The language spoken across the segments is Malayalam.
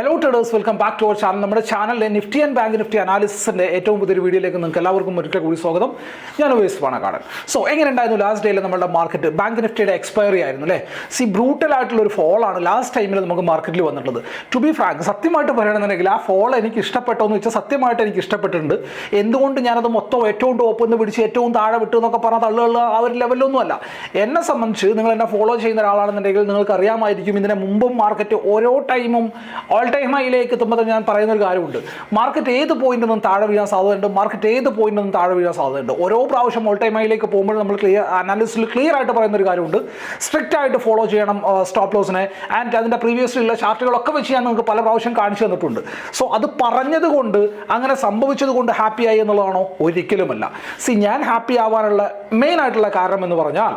Hello traders welcome back to our channel നമ്മുടെ ചാനലിലെ നിഫ്റ്റി ആൻഡ് ബാങ്ക് നിഫ്റ്റി അനാലിസിന്റെ ഏറ്റവും പുതിയൊരു വീഡിയോയിലേക്ക് നിങ്ങൾക്ക് എല്ലാവർക്കും ഒരിക്കൽ കൂടി സ്വാഗതം. ഞാൻ ഉപയോഗിച്ച് പാണക്കാടൻ സോ എങ്ങനെ ഉണ്ടായിരുന്നു ലാസ്റ്റ് ഡേയിൽ നമ്മുടെ മാർക്കറ്റ് ബാങ്ക് നിഫ്റ്റിയുടെ എക്സ്പയറി ആയിരുന്നു അല്ലേ? സി ബ്രൂട്ടൽ ആയിട്ടുള്ള ഒരു ഫോളാണ് ലാസ്റ്റ് ടൈമിൽ നമുക്ക് മാർക്കറ്റിൽ വന്നിട്ടുള്ളത്. ടു ബി ഫ്രാങ്ക് സത്യമായിട്ട് പറയണമെന്നുണ്ടെങ്കിൽ ആ ഫോൾ എനിക്ക് ഇഷ്ടപ്പെട്ടോ എന്ന് വെച്ചാൽ സത്യമായിട്ട് എനിക്ക് ഇഷ്ടപ്പെട്ടിട്ടുണ്ട്. എന്തുകൊണ്ട് ഞാനത് മൊത്തം ഏറ്റവും ടോപ്പ് എന്ന് പിടിച്ച് ഏറ്റവും താഴെ വിട്ടു എന്നൊക്കെ പറഞ്ഞാൽ തള്ളുള്ള ആ ഒരു ലെവലൊന്നും അല്ല. എന്നെ സംബന്ധിച്ച് നിങ്ങൾ എന്നെ ഫോളോ ചെയ്യുന്ന ഒരാളാണെന്നുണ്ടെങ്കിൽ നിങ്ങൾക്ക് അറിയാമായിരിക്കും ഇതിനെ മുമ്പും മാർക്കറ്റ് ഓരോ ടൈമും ഓൾ ടൈം ഹൈയിലേക്ക് എത്തുമ്പോൾ ഞാൻ പറയുന്ന ഒരു കാര്യമുണ്ട്. മാർക്കറ്റ് ഏത് പോയിന്റിൽ നിന്നും താഴെ വീഴാൻ സാധ്യതയുണ്ട്? മാർക്കറ്റ് ഏത് പോയിന്റിൽ നിന്നും താഴെ വീഴാൻ സാധ്യതയുണ്ട്? ഓരോ പ്രാവശ്യം ഓൾ ടൈം ഹൈയിലേക്ക് പോകുമ്പോൾ നമ്മൾ ക്ലിയർ അനാലിസിൽ ക്ലിയർ ആയിട്ട് പറയുന്ന ഒരു കാര്യമുണ്ട്. സ്ട്രിക്റ്റ് ആയിട്ട് ഫോളോ ചെയ്യണം സ്റ്റോപ്പ് ലോസിനെ ആൻഡ് അതിന്റെ പ്രീവിയസ്ലിയുള്ള ചാർട്ടുകളൊക്കെ വെച്ച് ഞാൻ നിങ്ങൾക്ക് പല പ്രാവശ്യം കാണിച്ചു തന്നിട്ടുണ്ട്. സോ അത് പറഞ്ഞതുകൊണ്ട് അങ്ങനെ സംഭവിച്ചത് കൊണ്ട് ഹാപ്പി ആയി എന്നുള്ളതാണോ? ഒരിക്കലുമല്ല. സി ഞാൻ ഹാപ്പി ആവാനുള്ള മെയിൻ ആയിട്ടുള്ള കാരണം എന്ന് പറഞ്ഞാൽ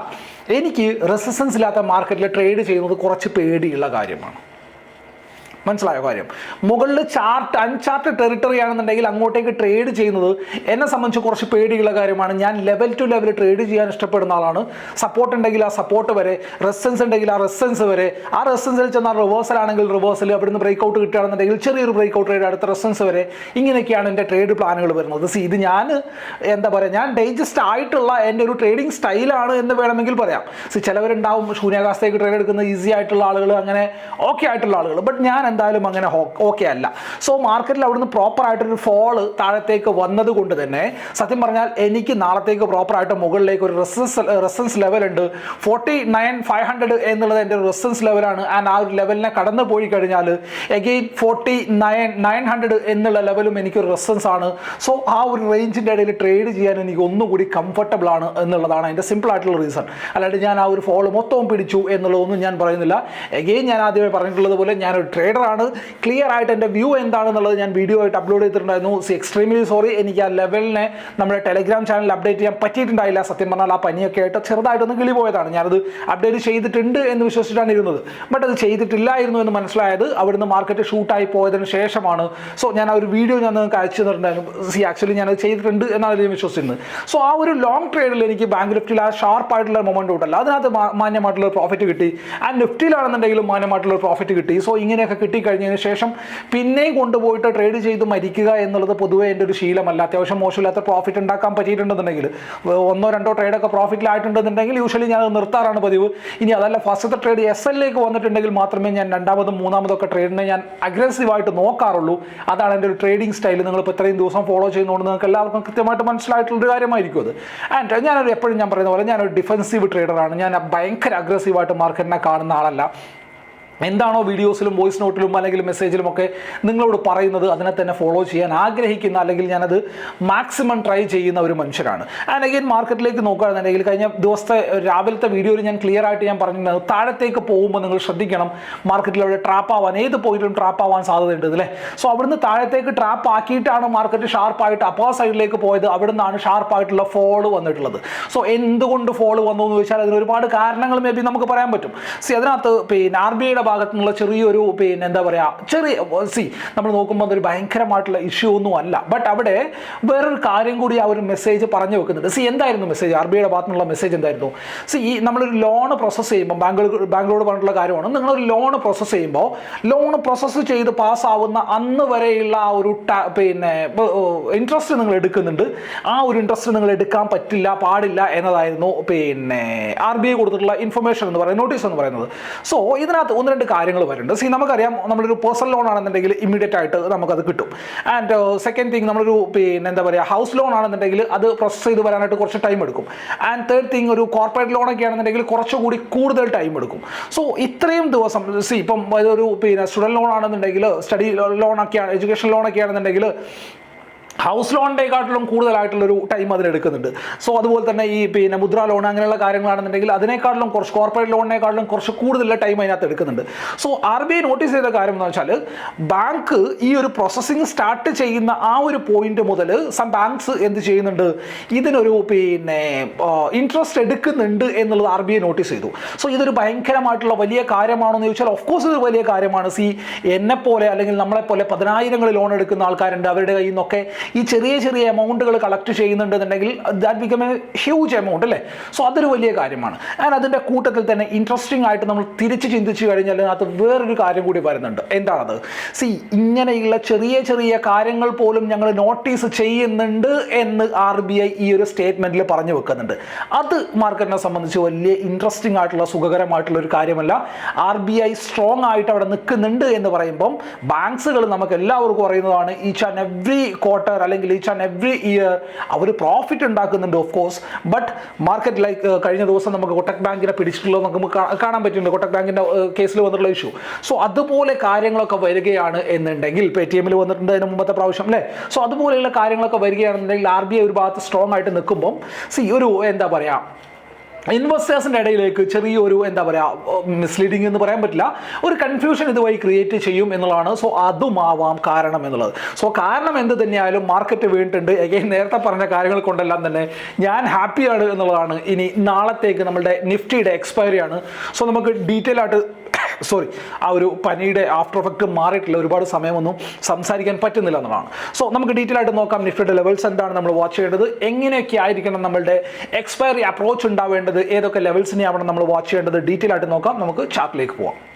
എനിക്ക് റെസിസ്റ്റൻസ് ഇല്ലാത്ത മാർക്കറ്റിൽ ട്രേഡ് ചെയ്യുന്നത് കുറച്ച് പേടിയുള്ള കാര്യമാണ്. മനസ്സിലായോ കാര്യം? മുകളിൽ ചാർട്ട് അൺചാർട്ട് ടെറിട്ടറി ആണെന്നുണ്ടെങ്കിൽ അങ്ങോട്ടേക്ക് ട്രേഡ് ചെയ്യുന്നത് എന്നെ സംബന്ധിച്ച് കുറച്ച് പേടിയുള്ള കാര്യമാണ്. ഞാൻ ലെവൽ ടു ലെവൽ ട്രേഡ് ചെയ്യാൻ ഇഷ്ടപ്പെടുന്ന ആളാണ്. സപ്പോർട്ട് ഉണ്ടെങ്കിൽ ആ സപ്പോർട്ട് വരെ റെസൻസ് ഉണ്ടെങ്കിൽ ആ റെസൻസ് വരെ. ആ റെസൻസിൽ ചെന്നാൽ റിവേഴ്സൽ ആണെങ്കിൽ റിവേഴ്സൽ അവിടുന്ന് ബ്രേക്ക് ഔട്ട് കിട്ടുകയാണെന്നുണ്ടെങ്കിൽ ചെറിയൊരു ബ്രേക്ക് ഔട്ട് ട്രേഡ് അടുത്ത റെസൻസ് വരെ. ഇങ്ങനെയൊക്കെയാണ് എന്റെ ട്രേഡ് പ്ലാനുകൾ വരുന്നത്. സി ഇത് ഞാൻ എന്താ പറയുക ഞാൻ ഡൈജസ്റ്റ് ആയിട്ടുള്ള എന്റെ ഒരു ട്രേഡിംഗ് സ്റ്റൈലാണ് എന്ന് വേണമെങ്കിൽ പറയാം. സി ചിലവരുണ്ടാവും ശൂന്യാകാശത്തേക്ക് ട്രേഡ് എടുക്കുന്ന ഈസി ആയിട്ടുള്ള ആളുകൾ അങ്ങനെ ഓക്കെ ആയിട്ടുള്ള ആളുകൾ ബട്ട് ഞാൻ എന്തായാലും അങ്ങനെ ഓക്കെ അല്ല. സോ മാർക്കറ്റിൽ അവിടുന്ന് പ്രോപ്പർ ആയിട്ടൊരു ഫോൾ താഴത്തേക്ക് വന്നത് കൊണ്ട് തന്നെ സത്യം പറഞ്ഞാൽ എനിക്ക് നാളത്തേക്ക് പ്രോപ്പർ ആയിട്ട് മുകളിലേക്ക് ഒരു റെസൻസ് റെസൻസ് ലെവൽ ഉണ്ട്. ഫോർട്ടി നയൻ ഫൈവ് ഹൺഡ്രഡ് എന്നുള്ളത് എന്റെ ഒരു റെസൻസ് ലെവലാണ് ആൻഡ് ആ ഒരു ലെവലിനെ കടന്നു പോയി കഴിഞ്ഞാൽ again forty nine nine hundred എന്നുള്ള ലെവലും എനിക്കൊരു റെസിസ്റ്റൻസ് ആണ്. സോ ആ ഒരു റേഞ്ചിന്റെ ഇടയിൽ ട്രേഡ് ചെയ്യാൻ എനിക്ക് ഒന്നുകൂടി കംഫർട്ടബിൾ ആണ് എന്നുള്ളതാണ് അതിന്റെ സിമ്പിൾ ആയിട്ടുള്ള റീസൺ അല്ലാണ്ട് ഞാൻ ആ ഒരു ഫോൾ മൊത്തവും പിടിച്ചു എന്നുള്ളതൊന്നും ഞാൻ പറയുന്നില്ല. എഗെയിൻ ഞാൻ ആദ്യമേ പറഞ്ഞിട്ടുള്ളത് പോലെ ഞാനൊരു ട്രേഡറാണ് ക്ലിയർ ആയിട്ട് എന്റെ വ്യൂ എന്താണെന്നുള്ളത് ഞാൻ വീഡിയോ ആയിട്ട് അപ്ലോഡ് ചെയ്തിട്ടുണ്ടായിരുന്നു. എക്സ്ട്രീംലി സോറി എനിക്ക് ആ ലെവലിനെ നമ്മുടെ ടെലിഗ്രാം ചാനൽ അപ്ഡേറ്റ് ചെയ്യാൻ പറ്റിയിട്ടുണ്ടായില്ല. സത്യം പറഞ്ഞാൽ ആ പനിയൊക്കെ ആയിട്ട് ചെറുതായിട്ടൊന്ന് കിളി പോയതാണ് ഞാനത് അപ്ഡേറ്റ് ചെയ്തിട്ടുണ്ട് എന്ന് വിശ്വസിച്ചിട്ടാണ് ഇരുന്നത്. ബട്ട് അത് ചെയ്തിട്ടില്ലായിരുന്നു എന്ന് മനസ്സിലായത് അവിടുന്ന് മാർക്കറ്റ് ഷൂട്ടായി പോയതിന് ശേഷമാണ്. സോ ഞാൻ ആ ഒരു വീഡിയോ ഞാൻ നിങ്ങൾക്ക് അയച്ചു തന്നിട്ടുണ്ടായിരുന്നു. സി ആക്ച്വലി ഞാനത് ചെയ്തിട്ടുണ്ട് എന്നാണ് ഞാൻ വിശ്വസിച്ചിരുന്നത്. സോ ആ ഒരു ലോങ് ട്രേഡിൽ എനിക്ക് ബാങ്ക് നിഫ്റ്റിയിൽ ആ ഷാർപ്പായിട്ടുള്ള മൊമെന്റ് ഉണ്ടല്ലോ അതിനകത്ത് മാന്യമായിട്ടുള്ള പ്രോഫിറ്റ് കിട്ടി. ആ നിഫ്റ്റിയിലാണെന്നുണ്ടെങ്കിലും മാന്യമായിട്ടുള്ള പ്രോഫിറ്റ് കിട്ടി. സോ ഇങ്ങനെയൊക്കെ കിട്ടിക്കഴിഞ്ഞതിന് ശേഷം പിന്നെയും കൊണ്ടുപോയിട്ട് ട്രേഡ് ചെയ്ത് മരിക്കുക എന്നുള്ളത് പൊതുവേ എന്റെ ഒരു ശീലമല്ല. അത്യാവശ്യം മോശമില്ലാത്ത പ്രോഫിറ്റ് ഉണ്ടാക്കാൻ പറ്റിയിട്ടുണ്ടെന്നുണ്ടെങ്കിൽ ഒന്നോ രണ്ടോ ട്രേഡൊക്കെ പ്രോഫിറ്റിലായിട്ടുണ്ടെന്നുണ്ടെങ്കിൽ യൂഷ്വലി ഞാൻ നിർത്താറാണ് പതിവ്. ഇനി അതല്ല ഫസ്റ്റത്തെ ട്രേഡ് എസ് എല്ലിലേക്ക് വന്നിട്ടുണ്ടെങ്കിൽ മാത്രമേ ഞാൻ രണ്ടാമതും മൂന്നാമതൊക്കെ ട്രേഡിനെ ഞാൻ അഗ്രസീവായിട്ട് നോക്കാറുള്ളൂ. അതാണ് എന്റെ ഒരു ട്രേഡിംഗ് സ്റ്റൈൽ നിങ്ങളിപ്പോൾ ഇത്രയും ദിവസം ഫോളോ ചെയ്യുന്നതുകൊണ്ട് നിങ്ങൾക്ക് എല്ലാവർക്കും കൃത്യമായിട്ട് മനസ്സിലായിട്ടുള്ളൊരു കാര്യമായിരിക്കും അത്. ആൻഡ് ഞാനൊരു എപ്പോഴും ഞാൻ പറയുന്ന പോലെ ഞാനൊരു ഡിഫൻസീവ് ട്രേഡറാണ് ഞാൻ ഭയങ്കര അഗ്രസീവായിട്ട് മാർക്കറ്റിനെ കാണുന്ന ആളല്ല. എന്താണോ വീഡിയോസിലും വോയിസ് നോട്ടിലും അല്ലെങ്കിൽ മെസ്സേജിലും ഒക്കെ നിങ്ങളോട് പറയുന്നത് അതിനെ തന്നെ ഫോളോ ചെയ്യാൻ ആഗ്രഹിക്കുന്ന അല്ലെങ്കിൽ ഞാനത് മാക്സിമം ട്രൈ ചെയ്യുന്ന ഒരു മനുഷ്യരാണ്. ആൻഡ് അഗെയിൻ മാർക്കറ്റിലേക്ക് നോക്കുകയാണെന്നുണ്ടെങ്കിൽ കഴിഞ്ഞ ദിവസത്തെ രാവിലത്തെ വീഡിയോയിൽ ഞാൻ ക്ലിയർ ആയിട്ട് ഞാൻ പറഞ്ഞത് താഴത്തേക്ക് പോകുമ്പോൾ നിങ്ങൾ ശ്രദ്ധിക്കണം മാർക്കറ്റിൽ അവിടെ ട്രാപ്പ് ആവാൻ ഏത് പോയിന്റിലും ട്രാപ്പ് ആവാൻ സാധ്യതയുണ്ട് അല്ലേ? സോ അവിടുന്ന് താഴത്തേക്ക് ട്രാപ്പ് ആക്കിയിട്ടാണ് മാർക്കറ്റ് ഷാർപ്പായിട്ട് അപ്പോ സൈഡിലേക്ക് പോയത് അവിടുന്നാണ് ഷാർപ്പായിട്ടുള്ള ഫോൾ വന്നിട്ടുള്ളത്. സോ എന്തുകൊണ്ട് ഫോൾ വന്നു എന്ന് ചോദിച്ചാൽ അതിന് ഒരുപാട് കാരണങ്ങൾ മേ ബി നമുക്ക് പറയാൻ പറ്റും. സി അതിനകത്ത് പിന്നെ ആർ ബി ഐയുടെ ഭാഗത്തു നിന്നുള്ള ചെറിയൊരു പിന്നെ എന്താ പറയുക ചെറിയ സി നമ്മൾ നോക്കുമ്പോൾ അതൊരു ഭയങ്കരമായിട്ടുള്ള ഇഷ്യൂ ഒന്നും അല്ല. ബട്ട് അവിടെ വേറൊരു കാര്യം കൂടി ആ ഒരു മെസ്സേജ് പറഞ്ഞു വെക്കുന്നുണ്ട്. സി എന്തായിരുന്നു മെസ്സേജ് ആർ ബി ഐയുടെ ഭാഗത്തു നിന്നുള്ള മെസ്സേജ് എന്തായിരുന്നു? സി ഈ നമ്മളൊരു ലോൺ പ്രോസസ്സ് ചെയ്യുമ്പോൾ ബാങ്കുകൾ ബാങ്കുകളോട് പറഞ്ഞിട്ടുള്ള കാര്യമാണ്. നിങ്ങളൊരു ലോൺ പ്രോസസ്സ് ചെയ്യുമ്പോൾ ലോൺ പ്രോസസ്സ് ചെയ്ത് പാസ്സാവുന്ന അന്ന് വരെയുള്ള ആ ഒരു പിന്നെ ഇൻട്രസ്റ്റ് നിങ്ങൾ എടുക്കുന്നുണ്ട്. ആ ഒരു ഇൻട്രസ്റ്റ് നിങ്ങൾ എടുക്കാൻ പറ്റില്ല പാടില്ല എന്നതായിരുന്നു പിന്നെ ആർ ബി ഐ കൊടുത്തിട്ടുള്ള ഇൻഫർമേഷൻ എന്ന് പറയുന്നത് നോട്ടീസ് എന്ന് പറയുന്നത്. സോ ഇതിനകത്ത് ഒന്ന് രണ്ട് കാര്യങ്ങൾ വരുന്നുണ്ട്. സി നമുക്കറിയാം നമ്മളൊരു പേഴ്സണൽ ലോൺ ആണെന്നുണ്ടെങ്കിൽ ഇമ്മീഡിയറ്റ് ആയിട്ട് നമുക്കത് കിട്ടും. ആൻഡ് സെക്കൻഡ് തിങ് നമ്മളൊരു പിന്നെ എന്താ പറയുക ഹൗസ് ലോൺ ആണെന്നുണ്ടെങ്കിൽ അത് പ്രോസസ്സ് ചെയ്ത് വരാനായിട്ട് കുറച്ച് ടൈം എടുക്കും. ആൻഡ് തേർഡ് തിങ് ഒരു കോർപ്പറേറ്റ് ലോൺ ഒക്കെ ആണെന്നുണ്ടെങ്കിൽ കുറച്ചുകൂടി കൂടുതൽ ടൈം എടുക്കും. സോ ഇത്രയും ദിവസം സി ഇപ്പം ഒരു പിന്നെ സ്റ്റുഡന്റ് ലോൺ ആണെന്നുണ്ടെങ്കിൽ സ്റ്റഡി ഒക്കെയാണ് എഡ്യൂക്കേഷൻ ലോൺ ഒക്കെ ആണെന്നുണ്ടെങ്കിൽ ഹൗസ് ലോണിന്റെക്കാട്ടിലും കൂടുതലായിട്ടുള്ളൊരു ടൈം അതിനെടുക്കുന്നുണ്ട് സോ അതുപോലെ തന്നെ ഈ പിന്നെ മുദ്ര ലോൺ അങ്ങനെയുള്ള കാര്യങ്ങളാണെന്നുണ്ടെങ്കിൽ അതിനേക്കാട്ടിലും കുറച്ച് കോർപ്പറേറ്റ് ലോണിനേക്കാട്ടിലും കുറച്ച് കൂടുതൽ ടൈം അതിനകത്ത് എടുക്കുന്നുണ്ട്. So R B I notice ചെയ്ത കാര്യം എന്ന് വെച്ചാൽ ബാങ്ക് ഈ ഒരു പ്രോസസ്സിങ് സ്റ്റാർട്ട് ചെയ്യുന്ന ആ ഒരു പോയിന്റ് മുതൽ സം ബാങ്ക്സ് എന്ത് ചെയ്യുന്നുണ്ട്? ഇതിനൊരു പിന്നെ ഇൻട്രസ്റ്റ് എടുക്കുന്നുണ്ട് എന്നുള്ളത് ആർ ബി ഐ നോട്ടീസ് ചെയ്തു. സോ ഇതൊരു ഭയങ്കരമായിട്ടുള്ള വലിയ കാര്യമാണോ എന്ന് ചോദിച്ചാൽ ഓഫ് കോഴ്സ് ഇത് വലിയ കാര്യമാണ്. സി എന്നെ പോലെ അല്ലെങ്കിൽ നമ്മളെ പോലെ പതിനായിരങ്ങൾ ലോൺ എടുക്കുന്ന ആൾക്കാരുണ്ട് അവരുടെ കയ്യിൽ നിന്നൊക്കെ ഈ ചെറിയ ചെറിയ എമൗണ്ടുകൾ collect ചെയ്യുന്നുണ്ടെന്നുണ്ടെങ്കിൽ that become a huge amount അല്ലേ? സോ അതൊരു വലിയ കാര്യമാണ്. ആൻഡ് അതിന്റെ കൂട്ടത്തിൽ തന്നെ ഇൻട്രസ്റ്റിംഗ് ആയിട്ട് നമ്മൾ തിരിച്ച് ചിന്തിച്ചു കഴിഞ്ഞാൽ അതിനകത്ത് വേറൊരു കാര്യം കൂടി വരുന്നുണ്ട്. എന്താണത്? സി ഇങ്ങനെയുള്ള ചെറിയ ചെറിയ കാര്യങ്ങൾ പോലും ഞങ്ങൾ നോട്ടീസ് ചെയ്യുന്നുണ്ട് എന്ന് ആർ ബി ഐ ഈ ഒരു സ്റ്റേറ്റ്മെന്റിൽ പറഞ്ഞു വെക്കുന്നുണ്ട്. അത് മാർക്കറ്റിനെ സംബന്ധിച്ച് വലിയ ഇൻട്രസ്റ്റിംഗ് ആയിട്ടുള്ള സുഖകരമായിട്ടുള്ള ഒരു കാര്യമല്ല. ആർ ബി ഐ സ്ട്രോങ് ആയിട്ട് അവിടെ നിൽക്കുന്നുണ്ട് എന്ന് പറയുമ്പം ബാങ്ക്സുകൾ നമുക്ക് എല്ലാവർക്കും അറിയുന്നതാണ് ഈച്ച് ആൻഡ് എവ്രി ക്വാർട്ടർ അല്ലെങ്കിൽ ഈച്ച് ആൻഡ് എവ്രി ഇയർ അവർ പ്രോഫിറ്റ് ഉണ്ടാക്കുന്നുണ്ട് of course but market like കഴിഞ്ഞ ദിവസം നമുക്ക് കൊട്ടക് ബാങ്കിനെ പിടിച്ചിട്ടുള്ളത് നമുക്ക് കാണാൻ പറ്റുന്നുണ്ട്. കൊട്ടക് ബാങ്കിന്റെ കേസിൽ വന്നിട്ടുള്ള ഇഷ്യൂ സോ അതുപോലെ കാര്യങ്ങളൊക്കെ വരികയാണ് എന്നുണ്ടെങ്കിൽ പേ ടി എമ്മിൽ വന്നിട്ടുണ്ട് അതിന് മുമ്പത്തെ പ്രാവശ്യം അല്ലേ? സോ അതുപോലെയുള്ള കാര്യങ്ങളൊക്കെ വരികയാണെന്നുണ്ടെങ്കിൽ ആർ ബി ഐ ഒരു ഭാഗത്ത് സ്ട്രോങ് ആയിട്ട് നിൽക്കുമ്പം സി ഒരു എന്താ പറയുക ഇൻവെസ്റ്റേഴ്സിന്റെ ഇടയിലേക്ക് ചെറിയൊരു എന്താ പറയുക മിസ്ലീഡിംഗ് എന്ന് പറയാൻ പറ്റില്ല. ഒരു കൺഫ്യൂഷൻ ഇതുവഴി ക്രിയേറ്റ് ചെയ്യും എന്നുള്ളതാണ്. സോ അതുമാവാം കാരണം എന്നുള്ളത്. സോ കാരണം എന്ത് തന്നെയായാലും മാർക്കറ്റ് വീണിട്ടുണ്ട്. എഗെയിൻ നേരത്തെ പറഞ്ഞ കാര്യങ്ങൾ കൊണ്ടെല്ലാം തന്നെ ഞാൻ ഹാപ്പിയാണ് എന്നുള്ളതാണ്. ഇനി നാളത്തേക്ക് നമ്മുടെ നിഫ്റ്റിയുടെ എക്സ്പയറി ആണ്. സോ നമുക്ക് ഡീറ്റെയിൽ ആയിട്ട് സോറി ആ ഒരു പനിയുടെ ആഫ്റ്റർ എഫക്റ്റ് മാറിയിട്ടില്ല ഒരുപാട് സമയമൊന്നും സംസാരിക്കാൻ പറ്റുന്നില്ല എന്നുള്ളതാണ്. സോ നമുക്ക് ഡീറ്റെയിൽ ആയിട്ട് നോക്കാം നിഫ്റ്റിയുടെ ലെവൽസ് എന്താണ് നമ്മൾ വാച്ച് ചെയ്യേണ്ടത് എങ്ങനെയൊക്കെ ആയിരിക്കണം നമ്മളുടെ എക്സ്പയറി അപ്രോച്ച് ഉണ്ടാവേണ്ടത് ഏതൊക്കെ ലെവൽസിനെയാണ് നമ്മൾ വാച്ച് ചെയ്യേണ്ടത് ഡീറ്റെയിൽ ആയിട്ട് നോക്കാം. നമുക്ക് ചാർട്ടിലേക്ക് പോവാം.